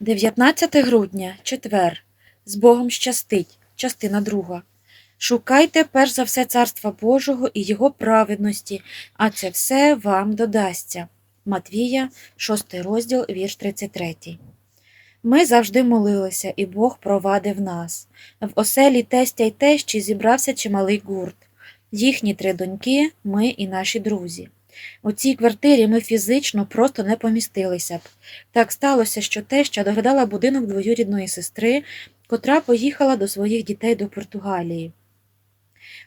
19 грудня, четвер. З Богом щастить. Частина друга. Шукайте перш за все Царства Божого і Його праведності, а це все вам додасться. Матвія, 6 розділ, вірш 33. Ми завжди молилися, і Бог провадив нас. В оселі тестя й тещі зібрався чималий гурт. Їхні три доньки, ми і наші друзі. У цій квартирі ми фізично просто не помістилися б. Так сталося, що теща доглядала будинок двоюрідної сестри, котра поїхала до своїх дітей до Португалії.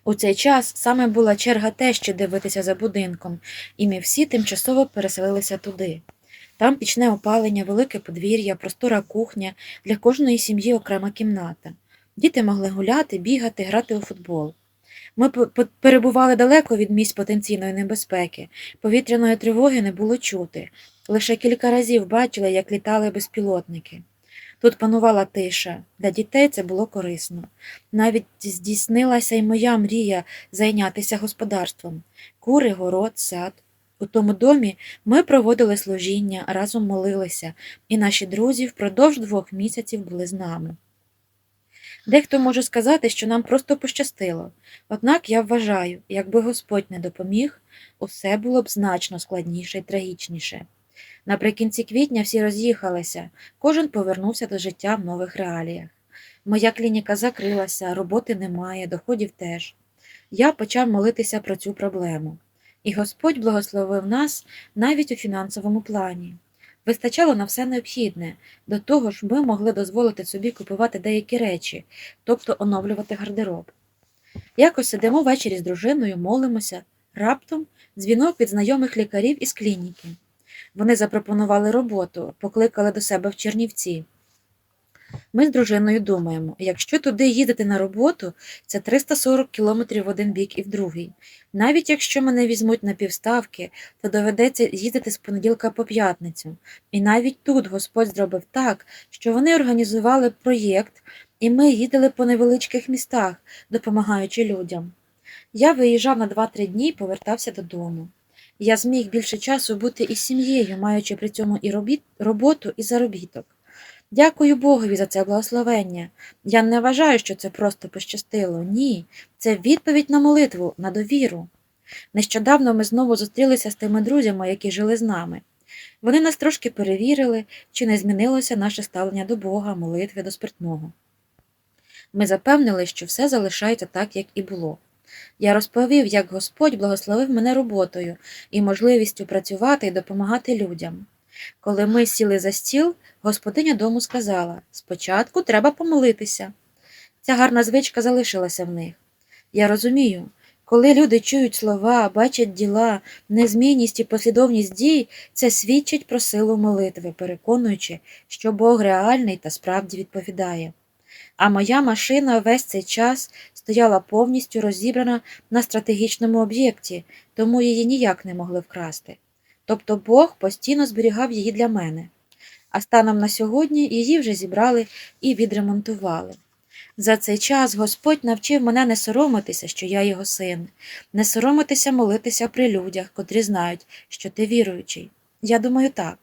У цей час саме була черга тещі дивитися за будинком, і ми всі тимчасово переселилися туди. Там пічне опалення, велике подвір'я, простора кухня, для кожної сім'ї окрема кімната. Діти могли гуляти, бігати, грати у футбол. Ми перебували далеко від місць потенційної небезпеки, повітряної тривоги не було чути. Лише кілька разів бачили, як літали безпілотники. Тут панувала тиша. Для дітей це було корисно. Навіть здійснилася й моя мрія зайнятися господарством. Кури, город, сад. У тому домі ми проводили служіння, разом молилися, і наші друзі впродовж двох місяців були з нами. Дехто може сказати, що нам просто пощастило, однак я вважаю, якби Господь не допоміг, усе було б значно складніше і трагічніше. Наприкінці квітня всі роз'їхалися, кожен повернувся до життя в нових реаліях. Моя клініка закрилася, роботи немає, доходів теж. Я почав молитися про цю проблему. І Господь благословив нас навіть у фінансовому плані. Вистачало на все необхідне, до того ж ми могли дозволити собі купувати деякі речі, тобто оновлювати гардероб. Якось сидимо ввечері з дружиною, молимося, раптом дзвінок від знайомих лікарів із клініки. Вони запропонували роботу, покликали до себе в Чернівці. Ми з дружиною думаємо, якщо туди їздити на роботу, це 340 кілометрів в один бік і в другий. Навіть якщо мене візьмуть на півставки, то доведеться їздити з понеділка по п'ятницю. І навіть тут Господь зробив так, що вони організували проєкт, і ми їздили по невеличких містах, допомагаючи людям. Я виїжджав на 2-3 дні і повертався додому. Я зміг більше часу бути із сім'єю, маючи при цьому і робіт, роботу, і заробіток. Дякую Богові за це благословення. Я не вважаю, що це просто пощастило. Ні, це відповідь на молитву, на довіру. Нещодавно ми знову зустрілися з тими друзями, які жили з нами. Вони нас трошки перевірили, чи не змінилося наше ставлення до Бога, молитви, до спиртного. Ми запевнили, що все залишається так, як і було. Я розповів, як Господь благословив мене роботою і можливістю працювати і допомагати людям. Коли ми сіли за стіл, господиня дому сказала спочатку треба помолитися. Ця гарна звичка залишилася в них. Я розумію, коли люди чують слова, бачать діла, незмінність і послідовність дій, це свідчить про силу молитви, переконуючи, що Бог реальний та справді відповідає. А моя машина весь цей час стояла повністю розібрана на стратегічному об'єкті, тому її ніяк не могли вкрасти. Тобто Бог постійно зберігав її для мене. А станом на сьогодні її вже зібрали і відремонтували. За цей час Господь навчив мене не соромитися, що я його син, не соромитися молитися при людях, котрі знають, що ти віруючий. Я думаю так.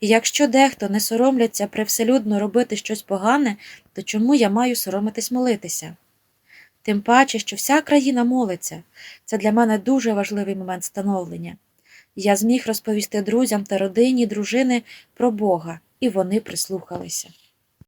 Якщо дехто не соромляться привселюдно робити щось погане, то чому я маю соромитись молитися? Тим паче, що вся країна молиться. Це для мене дуже важливий момент становлення. Я зміг розповісти друзям та родині дружини про Бога, і вони прислухалися.